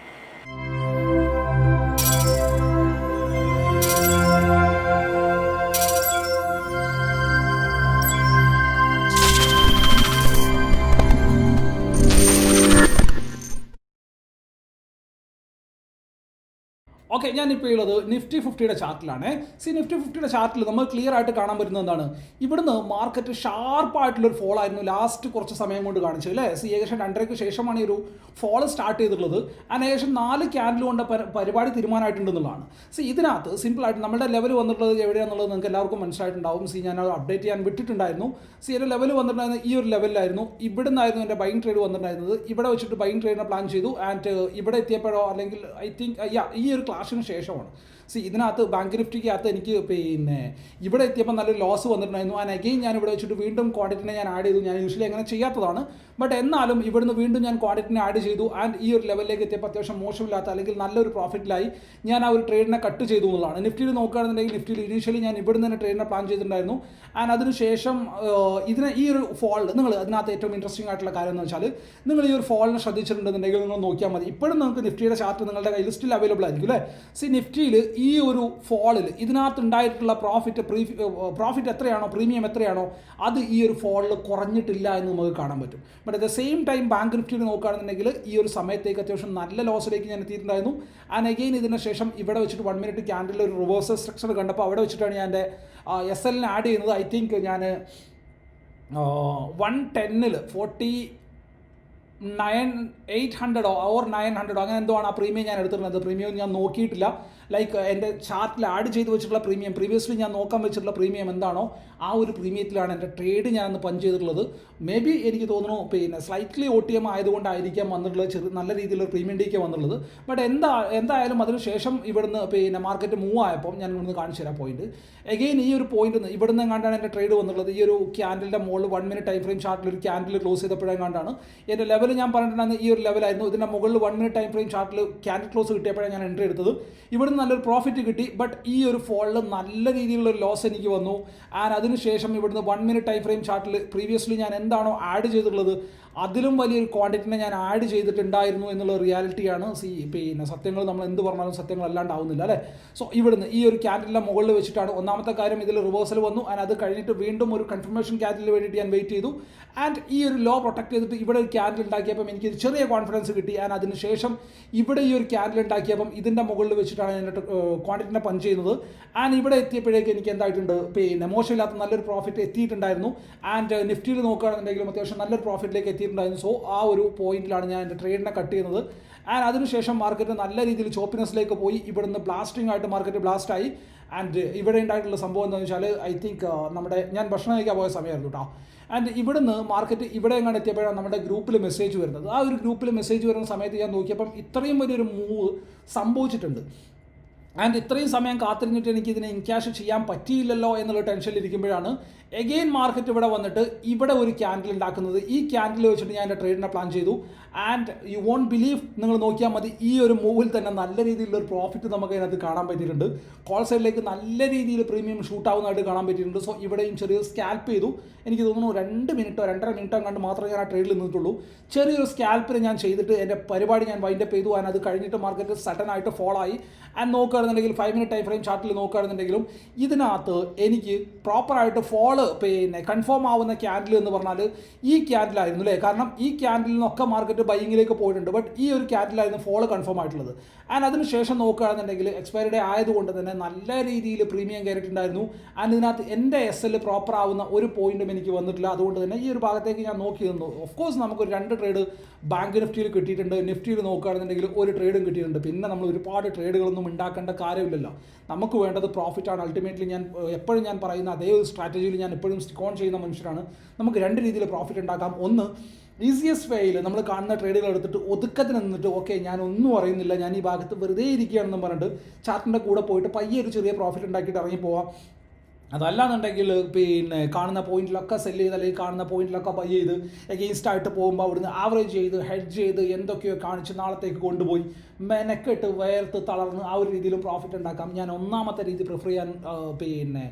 ഞാനിപ്പോൾ ഉള്ളത് നിഫ്റ്റി ഫിഫ്റ്റിയുടെ ചാർട്ടിലാണ് സി നിഫ്റ്റി ഫിഫ്റ്റിയുടെ ചാർട്ടിൽ നമ്മൾ ക്ലിയർ ആയിട്ട് കാണാൻ പറ്റുന്ന എന്താണ്? ഇവിടുന്ന് മാർക്കറ്റ് ഷാർപ്പായിട്ടുള്ളൊരു ഫോൾ ആയിരുന്നു ലാസ്റ്റ് കുറച്ച് സമയം കൊണ്ട് കാണിച്ചത് അല്ലേ? സി ഏകദേശം രണ്ടരയ്ക്ക് ശേഷമാണ് ഈ ഒരു ഫോൾ സ്റ്റാർട്ട് ചെയ്തിട്ടുള്ളത്. അതിന് ഏകദേശം നാല് ക്യാൻഡിൽ കൊണ്ട് പരി- പരിപാടി തീരുമാനമായിട്ടുണ്ടെന്നുള്ളതാണ്. സി ഇതിനകത്ത് സിമ്പിളായിട്ട് നമ്മുടെ ലെവൽ വന്നിട്ടുള്ളത് എവിടെയാണെന്നുള്ളത് നിങ്ങൾക്ക് എല്ലാവർക്കും മനസ്സിലായിട്ടുണ്ടാവും. സി ഞാൻ അപ്ഡേറ്റ് ചെയ്യാൻ വിട്ടിട്ടുണ്ടായിരുന്നു. സി എന്റെ ലെവൽ വന്നിട്ടുണ്ടായിരുന്നത് ഈ ഒരു ലെവലിലായിരുന്നു ഇവിടെ നിന്നായിരുന്നു എന്റെ ബൈങ് ട്രേഡ് വന്നിട്ടുണ്ടായിരുന്നത്. ഇവിടെ വെച്ചിട്ട് ബൈങ് ട്രേഡിനെ പ്ലാൻ ചെയ്തു. ആൻഡ് ഇവിടെ എത്തിയപ്പോഴോ അല്ലെങ്കിൽ ഐ തിങ്ക് യാ ഈ ഒരു ക്ലാസ്സിന് ശേഷമാണ്. സി ഇതിനകത്ത് ബാങ്ക് നിഫ്റ്റിക്കകത്ത് എനിക്ക് പിന്നെ ഇവിടെ എത്തിയപ്പോൾ നല്ലൊരു ലോസ് വന്നിട്ടുണ്ടായിരുന്നു. ആൻഡ് അഗെയിൻ ഞാൻ ഇവിടെ വെച്ചിട്ട് വീണ്ടും ക്വാണ്ടിറ്റിനെ ഞാൻ ആഡ് ചെയ്തു. ഞാൻ യൂഷ്വലി അങ്ങനെ ചെയ്യാത്തതാണ്. ബട്ട് എന്നാലും ഇവിടുന്ന് വീണ്ടും ഞാൻ ക്വാണ്ടിറ്റിനെ ആഡ് ചെയ്തു. ആൻഡ് ഈ ഒരു ലെവലിലേക്ക് എത്തിയപ്പോൾ അത്യാവശ്യം മോശമില്ലാത്ത അല്ലെങ്കിൽ നല്ലൊരു പ്രോഫിറ്റിലായി ഞാൻ ആ ഒരു ട്രേഡിനെ കട്ട് ചെയ്തു എന്നുള്ളതാണ്. നിഫ്റ്റിയിൽ നോക്കുകയാണെന്നുണ്ടെങ്കിൽ നിഫ്റ്റിയിൽ ഇനീഷ്യലി ഞാൻ ഇവിടുന്ന് തന്നെ ട്രേഡിനെ പ്ലാൻ ചെയ്തിട്ടുണ്ടായിരുന്നു. ആൻഡ് അതിനുശേഷം ഇതിനെ ഈ ഒരു ഫോൾ നിങ്ങൾ അതിനകത്ത് ഏറ്റവും ഇൻട്രസ്റ്റിംഗ് ആയിട്ടുള്ള കാര്യം എന്ന് വെച്ചാൽ നിങ്ങൾ ഈ ഒരു ഫോളിനെ ശ്രദ്ധിച്ചിട്ടുണ്ടെന്നുണ്ടെങ്കിൽ നിങ്ങൾ നോക്കിയാൽ മതി. ഇപ്പോഴും നിങ്ങൾക്ക് നിഫ്റ്റിയുടെ ചാർട്ട് നിങ്ങളുടെ കയ്യിൽ സ്റ്റിൽ അവൈലബിൾ ആയിരിക്കും അല്ലേ? സി നിഫ്റ്റിയിൽ ഈ ഒരു ഫോളിൽ ഇതിനകത്ത് ഉണ്ടായിട്ടുള്ള പ്രോഫിറ്റ് പ്രീ പ്രോഫിറ്റ് എത്രയാണോ പ്രീമിയം എത്രയാണോ അത് ഈ ഒരു ഫോളിൽ കുറഞ്ഞിട്ടില്ല എന്ന് നമുക്ക് കാണാൻ പറ്റും. But at the same time bank നിഫ്റ്റിയിൽ നോക്കുകയാണെന്നുണ്ടെങ്കിൽ ഈ ഒരു സമയത്തേക്ക് അത്യാവശ്യം നല്ല ലോസിലേക്ക് ഞാൻ എത്തിയിട്ടുണ്ടായിരുന്നു. ആൻഡ് അഗെയിൻ ഇതിന് ശേഷം ഇവിടെ വെച്ചിട്ട് വൺ മിനിറ്റ് ക്യാൻഡിൽ ഒരു റിവേഴ്സൽ സ്ട്രക്ചർ കണ്ടപ്പോൾ അവിടെ വെച്ചിട്ടാണ് ഞാൻ എന്റെ എസ് എല്ലിന് ആഡ് ചെയ്യുന്നത്. ഐ തിങ്ക് ഞാൻ വൺ ടെന്നിൽ ഫോർട്ടി നയൻ എയ്റ്റ് ഹൺഡ്രഡോ ഓർ നയൻ ഹൺഡ്രഡോ അങ്ങനെ എന്തോ ആണ് ആ പ്രീമിയം ഞാൻ എടുത്തിരുന്നത് പ്രീമിയം ഞാൻ നോക്കിയിട്ടില്ല. ലൈക്ക് എന്റെ ചാർട്ടിൽ ആഡ് ചെയ്ത് വെച്ചിട്ടുള്ള പ്രീമിയം പ്രീവിയസ്ലി ഞാൻ നോക്കാൻ വെച്ചിട്ടുള്ള പ്രീമിയം എന്താണോ ആ ഒരു പ്രീമിയത്തിലാണ് എന്റെ ട്രേഡ് ഞാൻ അന്ന് പഞ്ച് ചെയ്തിട്ടുള്ളത്. മേ ബി എനിക്ക് തോന്നുന്നു പിന്നെ സ്ലൈറ്റ്ലി ഒ ടി എം ആയതുകൊണ്ടായിരിക്കാം വന്നിട്ടുള്ളത് ചെറു നല്ല രീതിയിലുള്ള പ്രീമിയം ഡേക്ക് വന്നിട്ടുള്ളത്. ബട്ട് എന്താ എന്തായാലും അതിനുശേഷം ഇവിടുന്ന് പിന്നെ മാർക്കറ്റ് മൂവ് ആയപ്പോൾ ഞാൻ ഇവിടുന്ന് കാണിച്ചു തരാം പോയിന്റ് എഗെയിൻ ഈ ഒരു പോയിന്റ് ഇവിടുന്ന് എങ്ങാണ്ടാണ് എന്റെ ട്രേഡ് വന്നിട്ടുള്ളത്? ഈ ഒരു ക്യാൻഡലിന്റെ മുകളിൽ വൺ മിനിറ്റ് ടൈം ഫ്രെയിം ചാർട്ടിൽ ഒരു ക്യാൻഡിൽ ക്ലോസ് ചെയ്തപ്പോഴെങ്ങാണ്ടാണ് എന്റെ ലെവൽ ഞാൻ പറഞ്ഞിട്ടുണ്ടായിരുന്നത് ഈ ഒരു ലെവലായിരുന്നു ഇതിന്റെ മുകളിൽ വൺ മിനിറ്റ് ടൈം ഫ്രെയിം ചാർട്ടിൽ ക്യാൻഡിൽ ക്ലോസ് കിട്ടിയപ്പോഴാണ് ഞാൻ എൻട്രി എടുത്തത്. ഇവിടുന്ന് നല്ലൊരു പ്രോഫിറ്റ് കിട്ടി. ബട്ട് ഈ ഒരു ഫോളിൽ നല്ല രീതിയിലുള്ള ഒരു ലോസ് എനിക്ക് വന്നു. ആൻഡ് അതിനുശേഷം ഇവിടുന്ന് വൺ മിനിറ്റ് ടൈം ഫ്രെയിം ചാർട്ടിൽ പ്രീവിയസ്ലി ഞാൻ എന്താണോ ആഡ് ചെയ്തിട്ടുള്ളത് അതിലും വലിയൊരു ക്വാണ്ടിറ്റിനെ ഞാൻ ആഡ് ചെയ്തിട്ടുണ്ടായിരുന്നു എന്നുള്ള റിയാലിറ്റിയാണ്. സി പിന്നെ സത്യങ്ങൾ നമ്മൾ എന്ത് പറഞ്ഞാലും സത്യങ്ങൾ അല്ലാണ്ടാവുന്നില്ല അല്ലേ? സോ ഇവിടുന്ന് ഈ ഒരു ക്യാൻഡിലിന്റെ മുകളിൽ വെച്ചിട്ടാണ് ഒന്നാമത്തെ കാര്യം ഇതിൽ റിവേഴ്സൽ വന്നു. ആൻഡ് അത് കഴിഞ്ഞിട്ട് വീണ്ടും ഒരു കൺഫർമേഷൻ ക്യാൻഡിലിന് വേണ്ടിയിട്ട് ഞാൻ വെയിറ്റ് ചെയ്തു. ആൻഡ് ഈ ഒരു ലോ പ്രൊട്ടക്ട് ചെയ്തിട്ട് ഇവിടെ ഒരു ക്യാൻഡിൽ ഉണ്ടാക്കിയപ്പം എനിക്ക് ചെറിയ കോൺഫിഡൻസ് കിട്ടി. ആൻഡ് അതിനുശേഷം ഇവിടെ ഈ ഒരു ക്യാൻഡിൽ ഉണ്ടാക്കിയപ്പം ഇതിന്റെ മുകളിൽ വെച്ചിട്ടാണ് ഞാൻ ക്വാണ്ടിറ്റിനെ പഞ്ച് ചെയ്യുന്നത്. ആൻഡ് ഇവിടെ എത്തിയപ്പോഴേക്ക് എനിക്ക് എന്തായിട്ടുണ്ട്? പിന്നെ മോശമില്ലാത്ത നല്ലൊരു പ്രോഫിറ്റ് എത്തിയിട്ടുണ്ടായിരുന്നു. ആൻഡ് നിഫ്റ്റിയിൽ നോക്കുകയാണെന്നുണ്ടെങ്കിലും അത്യാവശ്യം നല്ലൊരു പ്രോഫിറ്റിലേക്ക് എത്തിയിട്ടുണ്ടായിരുന്നു സോ ആ ഒരു പോയിന്റിലാണ് ഞാൻ എന്റെ ട്രേഡിനെ കട്ട് ചെയ്യുന്നത്. ആൻഡ് അതിനുശേഷം മാർക്കറ്റ് നല്ല രീതിയിൽ ചോപ്പിനെസ്സിലേക്ക് പോയി. ഇവിടുന്ന് ബ്ലാസ്റ്റിംഗ് ആയിട്ട് മാർക്കറ്റ് ബ്ലാസ്റ്റ് ആയി. ആൻഡ് ഇവിടെ ഉണ്ടായിട്ടുള്ള സംഭവം എന്താണെന്ന് വെച്ചാൽ ഐ തിങ്ക് നമ്മുടെ ഞാൻ ഭക്ഷണം കഴിക്കാൻ പോയ സമയമായിരുന്നു കേട്ടോ ആൻഡ് ഇവിടുന്ന് മാർക്കറ്റ് ഇവിടെ എങ്ങാണ്ട് എത്തിയപ്പോഴാണ് നമ്മുടെ ഗ്രൂപ്പിൽ മെസ്സേജ് വരുന്നത്. ആ ഒരു ഗ്രൂപ്പിൽ മെസ്സേജ് വരുന്ന സമയത്ത് ഞാൻ നോക്കിയപ്പം ഇത്രയും വലിയൊരു മൂവ് സംഭവിച്ചിട്ടുണ്ട്. ആൻഡ് ഇത്രയും സമയം കാത്തിരുന്നിട്ട് എനിക്ക് ഇതിനെ ഇൻക്യാഷ് ചെയ്യാൻ പറ്റിയില്ലല്ലോ എന്നുള്ള ടെൻഷനിൽ ഇരിക്കുമ്പോഴാണ് എഗെയിൻ മാർക്കറ്റ് ഇവിടെ വന്നിട്ട് ഇവിടെ ഒരു ക്യാൻഡിൽ ഉണ്ടാക്കുന്നത്. ഈ ക്യാൻഡിൽ വെച്ചിട്ട് ഞാൻ എന്റെ ട്രേഡിനെ പ്ലാൻ ചെയ്തു. ആൻഡ് യു വോണ്ട് ബിലീവ് നിങ്ങൾ നോക്കിയാൽ മതി ഈ ഒരു മൂവിൽ തന്നെ നല്ല രീതിയിലുള്ള ഒരു പ്രോഫിറ്റ് നമുക്ക് അതിനകത്ത് കാണാൻ പറ്റിയിട്ടുണ്ട്. കോൾ സൈഡിലേക്ക് നല്ല രീതിയിൽ പ്രീമിയം ഷൂട്ട് ആവുന്നതായിട്ട് കാണാൻ പറ്റിയിട്ടുണ്ട്. സോ ഇവിടെയും ചെറിയൊരു സ്കാൽപ്പ് ചെയ്തു. എനിക്ക് തോന്നുന്നു രണ്ട് മിനിറ്റോ രണ്ടര മിനിറ്റോ കണ്ട് മാത്രമേ ഞാൻ ആ ട്രേഡിൽ നിന്നിട്ടുള്ളൂ. ചെറിയൊരു സ്കാൽപ്പിന് ഞാൻ ചെയ്തിട്ട് എന്റെ പരിപാടി ഞാൻ വൈൻഡപ്പ് ചെയ്തു. ആൻഡ് അത് കഴിഞ്ഞിട്ട് മാർക്കറ്റ് സഡൻ ആയിട്ട് ഫോളോ ആയി. ആൻഡ് നോക്കുകയാണെന്നുണ്ടെങ്കിൽ ഫൈവ് മിനിറ്റ് ടൈം ഫ്രെയിം ചാർട്ടിൽ നോക്കുകയാണെന്നുണ്ടെങ്കിലും ഇതിനകത്ത് എനിക്ക് പ്രോപ്പറായിട്ട് പിന്നെ കൺഫേം ആവുന്ന ക്യാൻഡിൽ എന്ന് പറഞ്ഞാൽ ഈ ക്യാൻഡിലായിരുന്നു അല്ലേ കാരണം ഈ ക്യാൻഡിൽ നിന്നൊക്കെ മാർക്കറ്റ് ബൈങ്ങിലേക്ക് പോയിട്ടുണ്ട്. ബട്ട് ഈ ഒരു ക്യാൻഡിലായിരുന്നു ഫോൾ കൺഫേം ആയിട്ടുള്ളത്. ആൻഡ് അതിന് ശേഷം നോക്കുകയാണെന്നുണ്ടെങ്കിൽ എക്സ്പയറി ഡേ ആയതുകൊണ്ട് തന്നെ നല്ല രീതിയിൽ പ്രീമിയം കയറിയിട്ടുണ്ടായിരുന്നു ആൻഡ് ഇതിനകത്ത് എന്റെ എസ് എൽ പ്രോപ്പർ ആവുന്ന ഒരു പോയിന്റും എനിക്ക് വന്നിട്ടില്ല. അതുകൊണ്ട് തന്നെ ഈ ഒരു ഭാഗത്തേക്ക് ഞാൻ നോക്കി നിന്നു. ഓഫ് കോഴ്സ് നമുക്ക് രണ്ട് ട്രേഡ് ബാങ്ക് നിഫ്റ്റിയിൽ കിട്ടിയിട്ടുണ്ട്. നിഫ്റ്റിയിൽ നോക്കുകയാണെന്നുണ്ടെങ്കിൽ ഒരു ട്രേഡും കിട്ടിയിട്ടുണ്ട്. പിന്നെ നമ്മൾ ഒരുപാട് ട്രേഡുകളൊന്നും ഉണ്ടാക്കേണ്ട കാര്യമില്ലല്ലോ. നമുക്ക് വേണ്ടത് പ്രോഫിറ്റാണ് അൾട്ടിമേറ്റ്ലി ഞാൻ എപ്പോഴും ഞാൻ പറയുന്ന അതേ ഒരു സ്ട്രാറ്റജിയിൽ ഞാൻ എപ്പോഴും സ്റ്റിക്ക് ഓൺ ചെയ്യുന്ന മനുഷ്യരാണ്. നമുക്ക് രണ്ട് രീതിയിൽ പ്രോഫിറ്റ് ഉണ്ടാക്കാം. ഒന്ന് ഈസിയസ്റ്റ് വേയിൽ നമ്മൾ കാണുന്ന ട്രേഡുകൾ എടുത്തിട്ട് ഒതുക്കത്തിന് നിന്നിട്ട് ഓക്കെ ഞാൻ ഒന്നും അറിയുന്നില്ല. ഞാൻ ഈ ഭാഗത്ത് വെറുതെ ഇരിക്കുകയാണെന്നും പറഞ്ഞിട്ട് ചാർട്ടിന്റെ കൂടെ പോയിട്ട് പയ്യെ ഒരു ചെറിയ പ്രോഫിറ്റ് ഉണ്ടാക്കിയിട്ട് ഇറങ്ങി പോവാം. അതല്ലാന്നുണ്ടെങ്കിൽ പിന്നെ കാണുന്ന പോയിന്റിലൊക്കെ സെല്ല് ചെയ്ത് അല്ലെങ്കിൽ കാണുന്ന പോയിന്റിലൊക്കെ ബൈ ചെയ്ത് എഗെയിൻസ്റ്റ് ആയിട്ട് പോകുമ്പോൾ അവിടുന്ന് ആവറേജ് ചെയ്ത് ഹെഡ് ചെയ്ത് എന്തൊക്കെയോ കാണിച്ച് നാളത്തേക്ക് കൊണ്ടുപോയി മെനക്കെട്ട് വേർത്ത് തളർന്ന് ആ ഒരു രീതിയിലും പ്രോഫിറ്റ് ഉണ്ടാക്കാം. ഞാൻ ഒന്നാമത്തെ രീതി പ്രിഫർ ചെയ്യാൻ പിന്നെ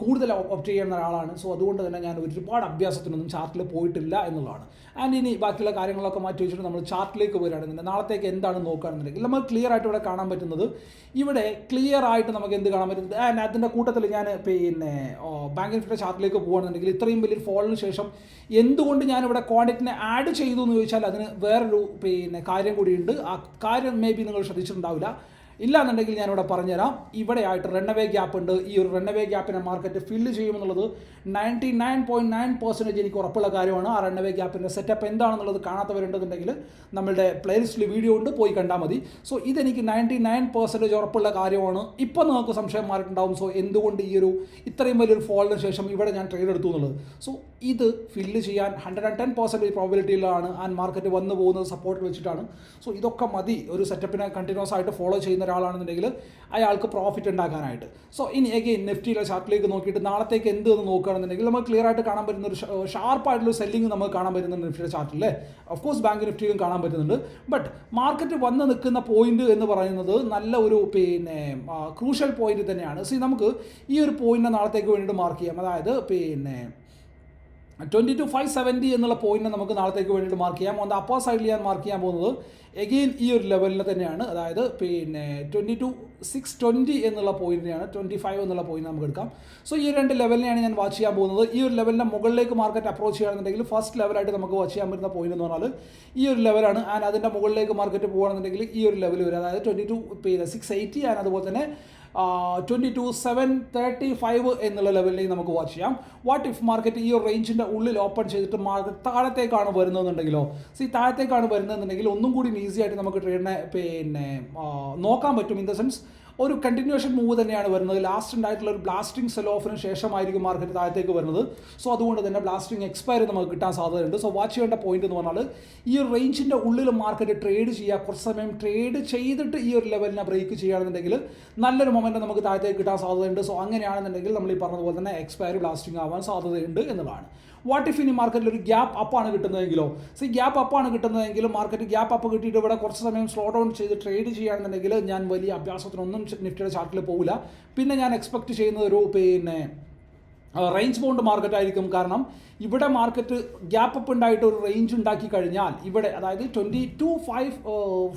കൂടുതൽ ഓപ്റ്റ് ചെയ്യുന്ന ഒരാളാണ്. സോ അതുകൊണ്ട് തന്നെ ഞാൻ ഒരുപാട് അഭ്യാസത്തിനൊന്നും ചാർട്ടിൽ പോയിട്ടില്ല എന്നുള്ളതാണ്. ആൻഡ് ഇനി ബാക്കിയുള്ള കാര്യങ്ങളൊക്കെ മാറ്റി വെച്ചിട്ട് നമ്മൾ ചാർട്ടിലേക്ക് വരികയാണെന്നുണ്ടെങ്കിൽ നാളത്തേക്ക് എന്താണ് നോക്കുകയാണെന്നുണ്ടെങ്കിൽ നമ്മൾ ക്ലിയർ ആയിട്ട് ഇവിടെ കാണാൻ പറ്റുന്നത് ഇവിടെ ക്ലിയർ ആയിട്ട് നമുക്ക് എന്ത് കാണാൻ പറ്റുന്നത്? ആൻഡ് അതിന്റെ കൂട്ടത്തിൽ ഞാൻ പിന്നെ ബാങ്ക് നിഫ്റ്റിയുടെ ചാർട്ടിലേക്ക് പോകുകയാണെന്നുണ്ടെങ്കിൽ ഇത്രയും വലിയൊരു ഫോളിന് ശേഷം എന്തുകൊണ്ട് ഞാൻ ഇവിടെ ക്വാണ്ടിറ്റിനെ ആഡ് ചെയ്തു എന്ന് ചോദിച്ചാൽ അതിന് വേറൊരു പിന്നെ കാര്യം കൂടിയുണ്ട്. ആ കാര്യം മേ ബി നിങ്ങൾ ശ്രദ്ധിച്ചിട്ടുണ്ടാവില്ല. ഇല്ലാന്നുണ്ടെങ്കിൽ ഞാനിവിടെ പറഞ്ഞുതരാം. ഇവിടെ ആയിട്ട് റണ്ണവേ ഗ്യാപ്പ് ഉണ്ട്. ഈ ഒരു റണ്ണവേ ഗ്യാപ്പിനെ market fill ചെയ്യുമെന്നുള്ളത് ninety nine point nine percentage എനിക്ക് ഉറപ്പുള്ള കാര്യമാണ്. ആ റണ്ണവേ ഗ്യാപ്പിന്റെ സെറ്റപ്പ് എന്താണെന്നുള്ളത് കാണാത്തവരുണ്ടെന്നുണ്ടെങ്കിൽ നമ്മളുടെ പ്ലേലിസ്റ്റിൽ വീഡിയോ ഉണ്ട് പോയി കണ്ടാൽ മതി. സോ ഇതെനിക്ക് നയന്റി നയൻ പെർസെന്റേജ് ഉറപ്പുള്ള കാര്യമാണ്. ഇപ്പോൾ നിങ്ങൾക്ക് സംശയം മാറിയിട്ടുണ്ടാവും. സോ എന്തുകൊണ്ട് ഈ ഒരു ഇത്രയും വലിയൊരു ഫോളിന് ശേഷം ഇവിടെ ഞാൻ ട്രേഡ് എടുത്തു എന്നുള്ളത്? സോ ഇത് ഫില്ല് ചെയ്യാൻ ഹൺഡ്രഡ് ആൻഡ് ടെൻ പെർസെന്റേജ് പ്രോബിലിറ്റിയിലാണ് ആൻഡ് മാർക്കറ്റ് വന്നു പോകുന്നത് സപ്പോർട്ട് വെച്ചിട്ടാണ്. സോ ഇതൊക്കെ മതി. ഒരു സെറ്റപ്പിനെ കണ്ടിന്യൂസ് ആയിട്ട് ഫോളോ ചെയ്യുന്ന ഒരാളാണെന്നുണ്ടെങ്കിൽ അയാൾക്ക് പ്രോഫിറ്റ് ഉണ്ടാക്കാനായിട്ട്. സോ ഇനി എഗെയിൻ നെഫ്റ്റിയിലെ ചാർട്ടിലേക്ക് നോക്കിയിട്ട് നാളത്തേക്ക് എന്ത് എന്ന് നോക്കുകയാണെന്നുണ്ടെങ്കിൽ നമുക്ക് ക്ലിയർ ആയിട്ട് കാണാൻ പറ്റുന്ന ഒരു ഷാർപ്പായിട്ടുള്ള സെല്ലിംഗ് നമുക്ക് കാണാൻ പറ്റുന്നുണ്ട് നിഫ്റ്റിയുടെ ചാർട്ടിൽ ഓഫ് കോഴ്സ് ബാങ്ക് നിഫ്റ്റിയിലും കാണാൻ പറ്റുന്നുണ്ട്. ബട്ട് മാർക്കറ്റ് വന്ന് നിൽക്കുന്ന പോയിന്റ് എന്ന് പറയുന്നത് നല്ല ഒരു പിന്നെ ക്രൂഷ്യൽ പോയിന്റ് തന്നെയാണ്. സി നമുക്ക് ഈ ഒരു പോയിന്റിനെ നാളത്തേക്ക് വേണ്ടിയിട്ട് മാർക്ക് ചെയ്യാം. അതായത് പിന്നെ ട്വന്റി ടു ഫൈവ് സെവന്റി എന്നുള്ള പോയിന്റ് നമുക്ക് നാളത്തേക്ക് വേണ്ടിയിട്ട് മാർക്ക് ചെയ്യാം. ഒന്ന് അപ്പർ സൈഡിൽ ഞാൻ മാർക്ക് ചെയ്യാൻ പോകുന്നത് എഗെയിൻ ഈ ഒരു ലെവലിൽ തന്നെയാണ്. അതായത് പിന്നെ ട്വന്റി ടു സിക്സ് ട്വന്റി എന്നുള്ള പോയിന്റിനെയാണ് ട്വന്റി ഫൈവ് എന്നുള്ള പോയിന്റ് നമുക്ക് എടുക്കാം. സോ ഈ രണ്ട് ലെവലിനെയാണ് ഞാൻ വാച്ച് ചെയ്യാൻ പോകുന്നത്. ഈ ഒരു ലെവലിന്റെ മുകളിലേക്ക് മാർക്കറ്റ് അപ്രോച്ച് ചെയ്യുകയാണെന്നുണ്ടെങ്കിൽ ഫസ്റ്റ് ലെവലായിട്ട് നമുക്ക് വാച്ച് ചെയ്യാൻ പറ്റുന്ന പോയിന്റ് എന്ന് പറഞ്ഞാൽ ഈ ഒരു ലെവലാണ് ആൻഡ് അതിന്റെ മുകളിലേക്ക് മാർക്കറ്റ് പോകുകയാണെന്നുണ്ടെങ്കിൽ ഈ ഒരു ലെവൽ വരും. അതായത് ട്വന്റി ടു പിന്നെ സിക്സ് എയ്റ്റി ആൻഡ് അതുപോലെ തന്നെ twenty two seven thirty five എന്നുള്ള ലെവലിലേക്ക് നമുക്ക് വാച്ച് ചെയ്യാം. വാട്ട് ഇഫ് മാർക്കറ്റ് ഈ ഒരു റേഞ്ചിന്റെ ഉള്ളിൽ ഓപ്പൺ ചെയ്തിട്ട് മാർക്കറ്റ് താഴത്തേക്കാണ് വരുന്നതെന്നുണ്ടെങ്കിലോ? സി താഴത്തേക്കാണ് വരുന്നതെന്നുണ്ടെങ്കിൽ ഒന്നും കൂടി ഈസി ആയിട്ട് നമുക്ക് ട്രേഡിനെ പിന്നെ നോക്കാൻ പറ്റും ഇൻ ദ സെൻസ് ഒരു കണ്ടിന്യൂഷൻ മൂവ് തന്നെയാണ് വരുന്നത്. ലാസ്റ്റ് ഉണ്ടായിട്ടുള്ള ഒരു ബ്ലാസ്റ്റിംഗ് സെൽ ഓഫിന് ശേഷമായിരിക്കും മാർക്കറ്റ് താഴത്തേക്ക് വരുന്നത്. സോ അതുകൊണ്ട് തന്നെ ബ്ലാസ്റ്റിംഗ് എക്സ്പയർ നമുക്ക് കിട്ടാൻ സാധ്യതയുണ്ട്. സോ വാച്ച് ചെയ്യേണ്ട പോയിന്റ് എന്ന് പറഞ്ഞാൽ ഈ ഒരു റേഞ്ചിന്റെ ഉള്ളിൽ മാർക്കറ്റ് ട്രേഡ് ചെയ്യുക കുറച്ച് സമയം ട്രേഡ് ചെയ്തിട്ട് ഈ ഒരു ലെവലിനെ ബ്രേക്ക് ചെയ്യുകയാണെന്നുണ്ടെങ്കിൽ നല്ലൊരു മൊമെന്റ് നമുക്ക് താഴത്തേക്ക് കിട്ടാൻ സാധ്യതയുണ്ട്. സോ അങ്ങനെയാണെന്നുണ്ടെങ്കിൽ നമ്മൾ ഈ പറഞ്ഞതുപോലെ തന്നെ എക്സ്പയർ ബ്ലാസ്റ്റിംഗ് ആവാൻ സാധ്യതയുണ്ട് എന്നതാണ്. വാട്ട് ഇഫ് ഇനി മാർക്കറ്റിൽ ഒരു ഗ്യാപ്പ് അപ്പാണ് കിട്ടുന്നതെങ്കിലോ? സി ഗ്യാപ്പ് അപ്പാണ് കിട്ടുന്നതെങ്കിലും മാർക്കറ്റ് ഗ്യാപ്പ് അപ്പ് കിട്ടിയിട്ട് ഇവിടെ കുറച്ച് സമയം സ്ലോ ഡൗൺ ചെയ്ത് ട്രേഡ് ചെയ്യുകയാണെന്നുണ്ടെങ്കിൽ ഞാൻ വലിയ അഭ്യാസത്തിനൊന്നും നിഫ്റ്റിയുടെ ചാർട്ടിൽ പോകില്ല പിന്നെ ഞാൻ എക്സ്പെക്ട് ചെയ്യുന്നത് ഒരു പിന്നെ റേഞ്ച് ബൗണ്ട് മാർക്കറ്റ് ആയിരിക്കും. കാരണം ഇവിടെ മാർക്കറ്റ് ഗ്യാപ്പ് അപ്പ് ഉണ്ടായിട്ട് ഒരു റേഞ്ച് ഉണ്ടാക്കി കഴിഞ്ഞാൽ ഇവിടെ അതായത് twenty two five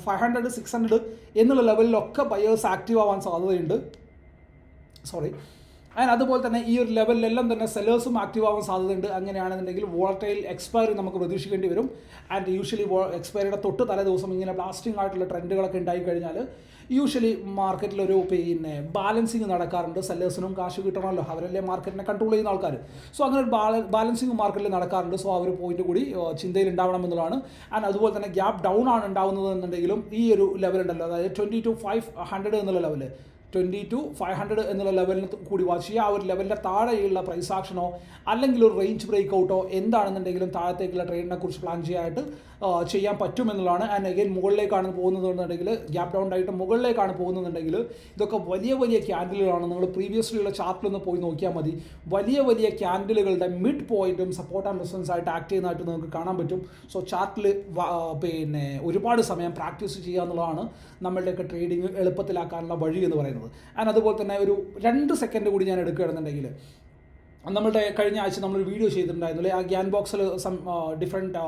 five hundred six hundred എന്നുള്ള ലെവലിലൊക്കെ ബയേഴ്സ് ആക്റ്റീവ് ആവാൻ സാധ്യതയുണ്ട്. സോറി ആൻഡ് അതുപോലെ തന്നെ ഈ ഒരു ലെവലിലെല്ലാം തന്നെ സെല്ലേഴ്സും ആക്റ്റീവ് ആവാൻ സാധ്യതയുണ്ട്. അങ്ങനെയാണെന്നുണ്ടെങ്കിൽ വോളറ്റൈൽ എക്സ്പയറി നമുക്ക് പ്രതീക്ഷിക്കേണ്ടി വരും. ആൻഡ് യൂഷ്വലി എക്സ്പയറിയുടെ തൊട്ട് തലേ ദിവസം ഇങ്ങനെ ബ്ലാസ്റ്റിംഗ് ആയിട്ടുള്ള ട്രെൻഡുകളൊക്കെ ഉണ്ടായി കഴിഞ്ഞാൽ യൂഷ്വലി മാർക്കറ്റിലൊരു പിന്നെ ബാലൻസിങ് നടക്കാറുണ്ട്. സെല്ലേഴ്സിനും കാശ് കിട്ടണമല്ലോ. അവരല്ലേ മാർക്കറ്റിനെ കൺട്രോൾ ചെയ്യുന്ന ആൾക്കാർ സോ അങ്ങനെ ഒരു ബാലൻസിങ് മാർക്കറ്റിൽ നടക്കാറുണ്ട്. സോ ആ ഒരു പോയിന്റ് കൂടി ചിന്തയിൽ ഉണ്ടാവണം എന്നുള്ളതാണ്. ആൻഡ് അതുപോലെ തന്നെ ഗ്യാപ്പ് ഡൗൺ ആണ് ഉണ്ടാവുന്നത് എന്നുണ്ടെങ്കിലും ഈ ഒരു ലെവൽ ഉണ്ടല്ലോ. അതായത് ട്വന്റി ടു ഫൈവ് ഹൺഡ്രഡ് എന്നുള്ള level twenty two five hundred എന്നുള്ള ലെവലിന് കൂടി വാച്ച് ചെയ്യുക ആ ഒരു ലെവലിന്റെ താഴെയുള്ള പ്രൈസ് ആക്ഷനോ അല്ലെങ്കിൽ ഒരു റേഞ്ച് ബ്രേക്ക് ഔട്ടോ എന്താണെന്നുണ്ടെങ്കിലും താഴത്തേക്കുള്ള ട്രേഡിനെ കുറിച്ച് പ്ലാൻ ചെയ്യാനായിട്ട് ചെയ്യാൻ പറ്റുമെന്നുള്ളതാണ്. ആൻഡ് അഗൈൻ മുകളിലേക്കാണ് പോകുന്നതെന്നുണ്ടെങ്കിൽ ഗ്യാപ് ഡൗൺ ആയിട്ട് മുകളിലേക്കാണ് പോകുന്നതെന്നുണ്ടെങ്കിൽ ഇതൊക്കെ വലിയ വലിയ ക്യാൻഡിലുകളാണ് നിങ്ങൾ ചാർട്ടിൽ ചാർട്ടിലൊന്ന് പോയി നോക്കിയാൽ മതി. വലിയ വലിയ ക്യാൻഡിലുകളുടെ മിഡ് പോയിന്റും സപ്പോർട്ട് ആൻഡ് റെസിസ്റ്റൻസ് ആയിട്ട് ആക്ട് ചെയ്യുന്നതായിട്ട് നിങ്ങൾക്ക് കാണാൻ പറ്റും. സോ ചാർട്ടിൽ പിന്നെ ഒരുപാട് സമയം പ്രാക്ടീസ് ചെയ്യുക എന്നുള്ളതാണ് നമ്മളുടെയൊക്കെ ട്രേഡിങ് എളുപ്പത്തിലാക്കാനുള്ള വഴി എന്ന് പറയുന്നത്. ആൻഡ് അതുപോലെ തന്നെ ഒരു രണ്ട് സെക്കൻഡ് കൂടി ഞാൻ എടുക്കുകയാണെന്നുണ്ടെങ്കിൽ നമ്മളുടെ കഴിഞ്ഞ ആഴ്ച നമ്മളൊരു വീഡിയോ ചെയ്തിട്ടുണ്ടായിരുന്നു ആ ഗ്യാൻ ബോക്സിൽ സം ഡിഫറെന്റ്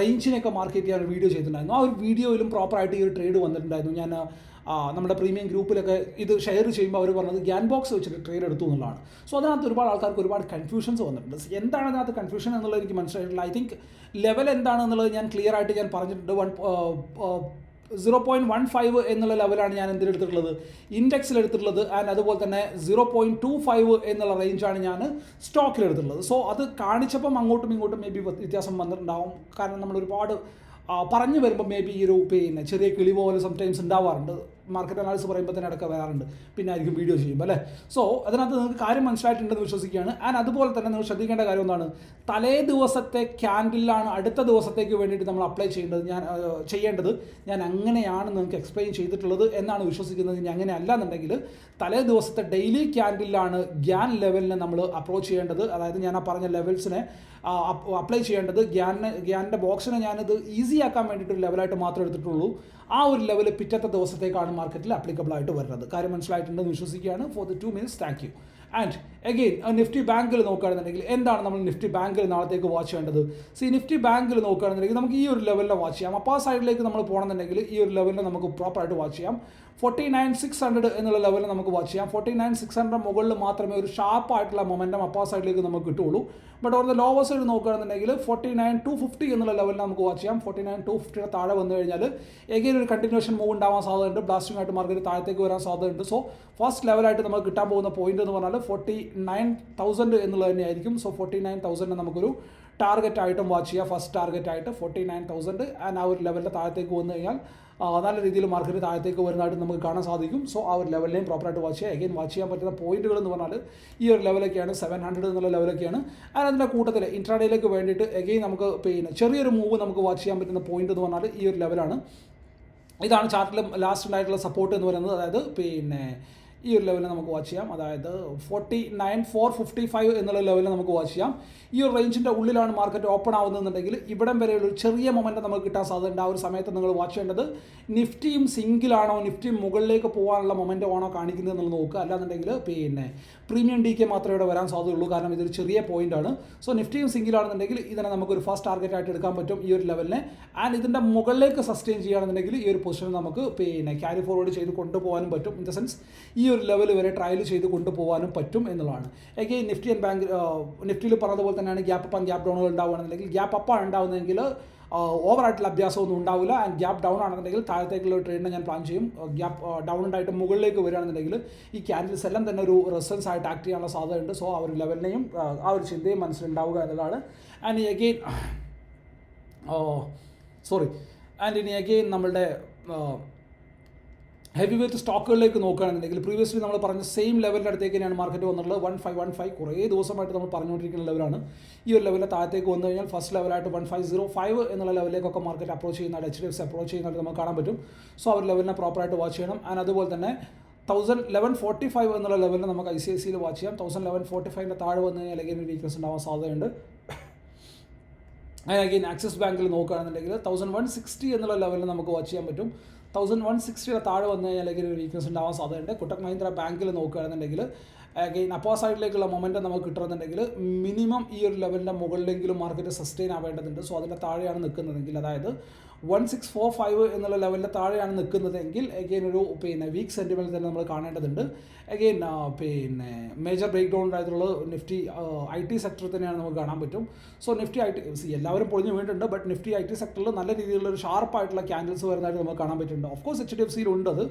റേഞ്ചിനൊക്കെ മാർക്കറ്റ് ചെയ്യാൻ ഒരു വീഡിയോ ചെയ്തിട്ടുണ്ടായിരുന്നു. ആ ഒരു വീഡിയോയിലും പ്രോപ്പറായിട്ട് ഈ ഒരു ട്രേഡ് വന്നിട്ടുണ്ടായിരുന്നു. ഞാൻ നമ്മുടെ പ്രീമിയം ഗ്രൂപ്പിലൊക്കെ ഇത് ഷെയർ ചെയ്യുമ്പോൾ അവർ പറഞ്ഞത് ഗ്യാൻ ബോക്സ് വെച്ചിട്ട് ട്രേഡ് എടുത്തു എന്നുള്ളതാണ്. സോ അതിനകത്ത് ഒരുപാട് ആൾക്കാർക്ക് ഒരുപാട് കൺഫ്യൂഷൻസ് വന്നിട്ടുണ്ട്. എന്താണ് അതിനകത്ത് കൺഫ്യൂഷൻ എന്നുള്ളത് എനിക്ക് മനസ്സിലായിട്ടില്ല. ഐ തിങ്ക് ലെവൽ എന്താണെന്നുള്ളത് ഞാൻ ക്ലിയർ ആയിട്ട് ഞാൻ പറഞ്ഞിട്ടുണ്ട്. One zero point one five എന്നുള്ള ലെവലാണ് ഞാൻ എന്തിലെടുത്തിട്ടുള്ളത് ഇൻഡെക്സിൽ എടുത്തിട്ടുള്ളത് ആൻഡ് അതുപോലെ തന്നെ സീറോ പോയിന്റ് ടു ഫൈവ് എന്നുള്ള റേഞ്ചാണ് ഞാൻ സ്റ്റോക്കിൽ എടുത്തിട്ടുള്ളത് സോ അത് കാണിച്ചപ്പം അങ്ങോട്ടും ഇങ്ങോട്ടും മേ ബി വ്യത്യാസം വന്നിട്ടുണ്ടാവും. കാരണം നമ്മൾ ഒരുപാട് പറഞ്ഞു വരുമ്പോൾ മേ ബി ഈ ഒരു പിന്നെ ചെറിയ കിളി പോലെ സംടൈംസ് ഉണ്ടാവാറുണ്ട്. മാർക്കറ്റ് അനാലിസ് പറയുമ്പോൾ തന്നെ ഇടയ്ക്ക് വരാറുണ്ട്. പിന്നെ ആയിരിക്കും വീഡിയോ ചെയ്യുമ്പോൾ അല്ലേ? സോ അതിനകത്ത് നിങ്ങൾക്ക് കാര്യം മനസ്സിലായിട്ടുണ്ടെന്ന് വിശ്വസിക്കുകയാണ്. ആൻഡ് അതുപോലെ തന്നെ നിങ്ങൾ ശ്രദ്ധിക്കേണ്ട കാര്യം എന്താണ്? തലേ ദിവസത്തെ ക്യാൻഡിലാണ് അടുത്ത ദിവസത്തേക്ക് വേണ്ടിയിട്ട് നമ്മൾ അപ്ലൈ ചെയ്യേണ്ടത്. ഞാൻ ചെയ്യേണ്ടത് ഞാൻ അങ്ങനെയാണ് നിങ്ങൾക്ക് എക്സ്പ്ലെയിൻ ചെയ്തിട്ടുള്ളത് എന്നാണ് വിശ്വസിക്കുന്നത്. ഇനി അങ്ങനെ അല്ല എന്നുണ്ടെങ്കിൽ തലേ ദിവസത്തെ ഡെയിലി ക്യാൻഡിലാണ് ഗ്യാൻ ലെവലിനെ നമ്മൾ അപ്രോച്ച് ചെയ്യേണ്ടത്. അതായത് ഞാൻ ആ പറഞ്ഞ ലെവൽസിനെ അപ്ലൈ ചെയ്യേണ്ടത് ഗ്യാനിനെ ഗ്യാനിന്റെ ബോക്സിനെ ഞാനിത് ഈസി ആക്കാൻ വേണ്ടിയിട്ട് ലെവലായിട്ട് മാത്രം എടുത്തിട്ടുള്ളൂ. ആ ഒരു ലെവൽ പിറ്റത്തെ ദിവസത്തേക്കാണ് മാർക്കറ്റിൽ അപ്ലിക്കബിൾ ആയിട്ട് വരുന്നത്. കാര്യം മനസ്സിലായിട്ടുണ്ടെന്ന് വിശ്വസിക്കുകയാണ്. For the two minutes thank you and again Nifty ബാങ്കിൽ നോക്കുകയാണെന്നുണ്ടെങ്കിൽ എന്താണ് നമ്മൾ നിഫ്റ്റി ബാങ്കിൽ നാളത്തേക്ക് വാച്ച് ചെയ്യേണ്ടത്? സി നിഫ്റ്റി ബാങ്കിൽ നോക്കുകയാണെന്നുണ്ടെങ്കിൽ നമുക്ക് ഈ ഒരു ലെവലിൽ വാച്ച് ചെയ്യാം. അപ്പോൾ ആ സൈഡിലേക്ക് നമ്മൾ പോകണമെന്നുണ്ടെങ്കിൽ ഈ ഒരു ലെവലിൽ നമുക്ക് പ്രോപ്പറായിട്ട് വാച്ച് ചെയ്യാം. ഫോർട്ടി നയൻ സിക്സ് ഹൺഡ്രഡ് എന്നുള്ള ലെവലിൽ നമുക്ക് വാച്ച് ചെയ്യാം. ഫോർട്ടി നയൻ സിക്സ് ഹൺഡ്രഡ് മുകളിൽ മാത്രമേ ഒരു ഷാർപ്പായിട്ടുള്ള മൊമെന്റം അപ്പാ സൈഡിലേക്ക് നമുക്ക് കിട്ടുള്ളൂ but or the lower side നോക്കുകയാണെന്നുണ്ടെങ്കിൽ ഫോർട്ടി നയൻ ടു ഫിഫ്റ്റി എന്നുള്ള ലെവലിൽ നമുക്ക് വാച്ച് ചെയ്യാം. ഫോർട്ടി നയൻ ടു ഫിഫ്റ്റിയുടെ താഴെ വന്നു കഴിഞ്ഞാൽ എഗെയിൻ ഒരു കണ്ടിന്യൂഷൻ മൂവ് ഉണ്ടാവാൻ സാധ്യതയുണ്ട്. ബ്ലാസ്റ്റിംഗ് ആയിട്ട് മാർക്കറ്റ് താഴത്തേക്ക് വരാൻ സാധ്യതയുണ്ട്. സോ ഫസ്റ്റ് ലെവലായിട്ട് നമുക്ക് കിട്ടാൻ പോകുന്ന പോയിന്റ് എന്ന് പറഞ്ഞാൽ ഫോർട്ടി നയൻ തൗസൻഡ് എന്നുള്ളത് തന്നെയായിരിക്കും. സോ ഫോർട്ടി നയൻ തൗസൻഡ് നമുക്കൊരു ടാർഗറ്റ് ആയിട്ടും വാച്ച് ചെയ്യുക ഫസ്റ്റ് ടാർഗറ്റ് ആയിട്ട് ഫോർട്ടി നയൻ തൗസൻഡ് ആൻഡ് ആ ഒരു ലെവലിന്റെ താഴത്തേക്ക് വന്നു കഴിഞ്ഞാൽ നല്ല രീതിയിൽ മാർക്കറ്റ് താഴത്തേക്ക് വരുന്നതായിട്ട് നമുക്ക് കാണാൻ സാധിക്കും. സോ ആ ഒരു ലെവലിനെയും പ്രോപ്പറായിട്ട് വാച്ച് ചെയ്യുക എഗെയിൻ വാച്ച് ചെയ്യാൻ പറ്റുന്ന പോയിന്റുകൾ എന്ന് പറഞ്ഞാൽ ഈ ഒരു ലെവലൊക്കെയാണ് സെവൻ ഹൺഡ്രഡ് എന്നുള്ള ലെവലൊക്കെയാണ് ആൻഡ് അതിന്റെ കൂട്ടത്തിൽ ഇൻട്രാഡേയിലേക്ക് വേണ്ടിയിട്ട് എഗെയിൻ നമുക്ക് പിന്നെ ചെറിയൊരു മൂവ് നമുക്ക് വാച്ച് ചെയ്യാൻ പറ്റുന്ന പോയിന്റ് എന്ന് പറഞ്ഞാൽ ഈ ഒരു ലെവലാണ് ഇതാണ് ചാർട്ടിലെ ലാസ്റ്റ് ഉണ്ടായിട്ടുള്ള സപ്പോർട്ട് എന്ന് പറയുന്നത്. അതായത് പിന്നെ ഈ ഒരു ലെവലിൽ നമുക്ക് വാച്ച് ചെയ്യാം. അതായത് forty nine four fifty five എന്നുള്ള ലെവലിൽ നമുക്ക് വാച്ച് ചെയ്യാം. ഈ ഒരു റേഞ്ചിന്റെ ഉള്ളിലാണ് മാർക്കറ്റ് ഓപ്പൺ ആവുന്നതെന്നുണ്ടെങ്കിൽ ഇവിടം വരെയുള്ള ഒരു ചെറിയ മൊമെന്റ് നമുക്ക് കിട്ടാൻ സാധ്യതയുണ്ട്. ആ ഒരു സമയത്ത് നിങ്ങൾ വാച്ച് ചെയ്യേണ്ടത് നിഫ്റ്റിയും സിംഗിലാണോ നിഫ്റ്റിയും മുകളിലേക്ക് പോകാനുള്ള മൊമെന്റ് ആണോ കാണിക്കുന്നത് എന്നുള്ളത് നോക്കുക. അല്ലാന്നുണ്ടെങ്കിൽ പിന്നെ പ്രീമിയം ഡി കെ മാത്രമേ ഇവിടെ വരാൻ സാധ്യതയുള്ളൂ. കാരണം ഇതൊരു ചെറിയ പോയിന്റ് ആണ്. സോ നിഫ്റ്റിയും സിംഗിലാണെന്നുണ്ടെങ്കിൽ ഇതിനെ നമുക്കൊരു ഫസ്റ്റ് ടാർഗറ്റ് ആയിട്ട് എടുക്കാൻ പറ്റും ഈ ഒരു ലെവലിനെ ആൻഡ് ഇതിന്റെ മുകളിലേക്ക് സസ്റ്റെയിൻ ചെയ്യുകയാണെന്നുണ്ടെങ്കിൽ ഈ ഒരു പൊസിഷൻ നമുക്ക് പിന്നെ ക്യാരി ഫോർവേഡ് ചെയ്ത് കൊണ്ടുപോകാനും പറ്റും. ഇൻ ദ സെൻസ് ഈ ഒരു ലെവൽ വരെ ട്രയൽ ചെയ്ത് കൊണ്ടുപോകാനും പറ്റും എന്നുള്ളതാണ്. എനിക്ക് നിഫ്റ്റി ആൻഡ് ബാങ്ക് നിഫ്റ്റിയിൽ പറഞ്ഞതുപോലെ തന്നെയാണ് ഗ്യാപ്പ് അപ്പ് ഗ്യാപ്പ് ഡൗണുകൾ ഉണ്ടാവുകയാണെന്നുണ്ടെങ്കിൽ ഗ്യാപ്പ് അപ്പാണ് ഉണ്ടാവുന്നതെങ്കിൽ ഓവറായിട്ടുള്ള അഭ്യാസമൊന്നും ഉണ്ടാവില്ല. ആൻഡ് ഗ്യാപ്പ് ഡൗൺ ആണെന്നുണ്ടെങ്കിൽ താഴത്തേക്കുള്ള ട്രെയിനിനെ ഞാൻ പ്ലാൻ ചെയ്യും. ഗ്യാപ്പ് ഡൗൺ ഉണ്ടായിട്ട് മുകളിലേക്ക് വരികയാണെന്നുണ്ടെങ്കിൽ ഈ ക്യാൻഡിൽസ് എല്ലാം തന്നെ ഒരു റെസൻസ് ആയിട്ട് ആക്ട് ചെയ്യാനുള്ള സാധ്യതയുണ്ട്. സോ ആ ഒരു ലെവലിനെയും ആ ഒരു ചിന്തയും മനസ്സിലുണ്ടാവുക എന്നതാണ് ആൻഡ് എഗെയിൻ സോറി ആൻഡ് ഇനി അഗെയിൻ നമ്മളുടെ ഹെവി വെയ്റ്റ് സ്റ്റോക്കുകളിലേക്ക് നോക്കുകയാണെന്നുണ്ടെങ്കിൽ പ്രീവിയസ്ലി നമ്മൾ പറഞ്ഞ സെയിം ലെവലിന്റെ അടുത്തേക്ക് തന്നെയാണ് മാർക്കറ്റ് വന്നിട്ടുള്ളത്. വൺ ഫൈവ് വൺ ഫൈവ് കുറേ ദിവസമായിട്ട് നമ്മൾ പറഞ്ഞുകൊണ്ടിരിക്കുന്ന ലെവലാണ് ഈ ഒരു ലെവലിൽ താഴത്തേക്ക് വന്നു കഴിഞ്ഞാൽ ഫസ്റ്റ് ലെവലായിട്ട് വൺ ഫൈവ് സീറോ ഫൈവ് എന്നുള്ള ലെവലിലേക്കൊക്കെ മാർക്കറ്റ് അപ്രോച്ച് ചെയ്യുന്നതായിട്ട് H D F C approach ചെയ്യുന്നതായിട്ട് നമുക്ക് കാണാൻ പറ്റും. സോ ആ ഒരു ലെവലിനെ പ്രോപ്പറായിട്ട് വാച്ച് ചെയ്യണം. ആൻഡ് അതുപോലെ തന്നെ തൗസൻഡ് ലെവൻ ഫോർട്ടി ഫൈവ് എന്നുള്ള ലെവലിൽ നമുക്ക് ഐ സി ഐ സിയിൽ വാച്ച് ചെയ്യാം. തൗസൻഡ് ലെവൻ ഫോർട്ടി ഫൈവിന്റെ താഴെ വന്നു കഴിഞ്ഞാൽ അല്ലെങ്കിൽ വീക്ക്നസ് ഉണ്ടാവാൻ സാധ്യതയുണ്ട്. അഗെയിൻ ആക്സിസ് ബാങ്കിൽ നോക്കുകയാണെന്നുണ്ടെങ്കിൽ തൗസൻഡ് വൺ സിക്സ്റ്റി എന്നുള്ള ലെവലിൽ നമുക്ക് വാച്ച് ചെയ്യാൻ പറ്റും. തൗസൻഡ് വൺ സിക്സ്റ്റിയുടെ താഴെ വന്നു കഴിഞ്ഞാൽ അല്ലെങ്കിൽ ഒരു വീക്ക്നസ് ഉണ്ടാവാൻ സാധ്യതയുണ്ട്. കൊട്ടക് മഹീന്ദ്ര ബാങ്കിൽ നോക്കുകയാണെന്നുണ്ടെങ്കിൽ അഗെയിൻ അപ്പോ സൈഡിലേക്കുള്ള മൊമെന്റം നമുക്ക് കിട്ടണമെന്നുണ്ടെങ്കിൽ മിനിമം ഈ ഒരു ലെവലിന്റെ മുകളിലെങ്കിലും മാർക്കറ്റ് സസ്റ്റെയിൻ ആവേണ്ടതുണ്ട്. സോ അതിന്റെ താഴെയാണ് നിൽക്കുന്നതെങ്കിൽ അതായത് വൺ സിക്സ് ഫോർ ഫൈവ് എന്നുള്ള ലെവലിന്റെ താഴെയാണ് നിൽക്കുന്നതെങ്കിൽ അഗെയിൻ ഒരു പിന്നെ വീക്ക് സെന്റിമെന്റ് തന്നെ നമ്മൾ കാണേണ്ടതുണ്ട്. അഗെയിൻ പിന്നെ മേജർ ബ്രേക്ക് ഡൗൺ ആയിട്ടുള്ള നിഫ്റ്റി ഐ ടി സെക്ടർ തന്നെയാണ് നമുക്ക് കാണാൻ പറ്റും. സോ നിഫ്റ്റി ഐ ടി എല്ലാവരും പൊളിഞ്ഞു വീണിട്ടുണ്ട് ബട്ട് നിഫ്റ്റി ഐ ടി സെക്ടറിൽ നല്ല രീതിയിലുള്ള ഒരു ഷാർപ്പായിട്ടുള്ള ക്യാൻഡിൽസ് വരുന്നതായിട്ട് നമുക്ക് കാണാൻ പറ്റുന്നുണ്ട്. Of course H D F സിയിലുണ്ട് അത്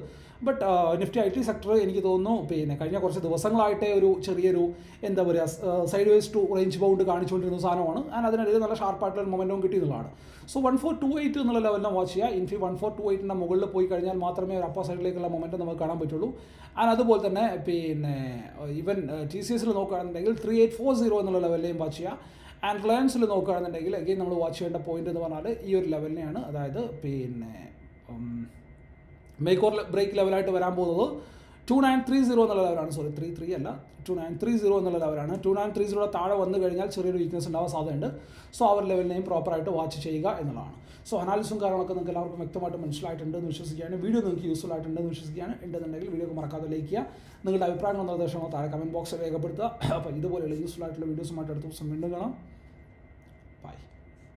but Nifty I T sector എനിക്ക് തോന്നുന്നു പിന്നെ കഴിഞ്ഞ കുറച്ച് ദിവസങ്ങളായിട്ടേ ഒരു ചെറിയൊരു എന്താ പറയുക side vase to range bound കാണിച്ചുകൊണ്ടിരുന്ന സാധനമാണ്. ആൻഡ് അതിനിടയിൽ നല്ല ഷാർപ്പായിട്ടുള്ള മൊമെന്റവും കിട്ടിയെന്നുള്ളതാണ് so one four two eight എന്നുള്ള ലെവലിനെ വാച്ച് ചെയ്യുക. ഇൻഫി വൺ ഫോർ ടു എയ്റ്റിന്റെ മുകളിൽ പോയി കഴിഞ്ഞാൽ മാത്രമേ ഒരു അപ്പർ സൈഡിലേക്കുള്ള മൊമെന്റ് നമുക്ക് കാണാൻ പറ്റുള്ളൂ. ആൻഡ് അതുപോലെ തന്നെ പിന്നെ ഈവൻ ടി സി എസിൽ നോക്കുകയാണെന്നുണ്ടെങ്കിൽ ത്രീ എയ്റ്റ് ഫോർ സീറോ എന്നുള്ള ലെവലിലെയും വാച്ച് ചെയ്യുക. ആൻഡ് റിലയൻസിൽ നോക്കുകയാണെന്നുണ്ടെങ്കിൽ അഗെയിൻ നമ്മൾ വാച്ച് ചെയ്യേണ്ട പോയിന്റ് എന്ന് പറഞ്ഞാൽ ഈ ഒരു ലെവലിനെയാണ് അതായത് പിന്നെ മേക്ക് ഓർ ബ്രേക്ക് ലെവലായിട്ട് വരാൻ പോകുന്നത്. ടു നയൻ ത്രീ സീറോ എന്നുള്ള ലെവലാണ് സോറി ത്രീ ത്രീ അല്ല. ടു നയൻ ത്രീ സീറോ എന്നുള്ള ലെവലാണ് ടു നയൻ ത്രീ സീറോ താഴെ വന്നു കഴിഞ്ഞാൽ ചെറിയൊരു വീക്ക്നസ് ഉണ്ടാവാൻ സാധ്യതയുണ്ട്. സോ അവർ ലെവലിനെയും പ്രോപ്പറായിട്ട് വാച്ച് ചെയ്യുക എന്നുള്ളതാണ്. സോ അനാലിസും കാര്യങ്ങളൊക്കെ നിങ്ങൾക്ക് എല്ലാവർക്കും വ്യക്തമായിട്ട് മനസ്സിലായിട്ടുണ്ട് എന്ന് വിശ്വസിക്കുകയാണ്. വീഡിയോ നിങ്ങൾക്ക് യൂസ്ഫുൾ ആയിട്ടുണ്ട് എന്ന് വിശ്വസിക്കുകയാണ്. ഉണ്ടെന്നുണ്ടെങ്കിൽ വീഡിയോ മറക്കാതെ ലൈക്ക് ചെയ്യുക. നിങ്ങളുടെ അഭിപ്രായങ്ങളും നിർദ്ദേശങ്ങളോ താഴെ കമന്റ് ബോക്സിൽ രേഖപ്പെടുത്തുക. അപ്പോൾ ഇതുപോലെയുള്ള യൂസ്ഫുൾ ആയിട്ടുള്ള വീഡിയോസുമായിട്ട് അടുത്ത ദിവസം വീണ്ടും കാണാം. ബൈ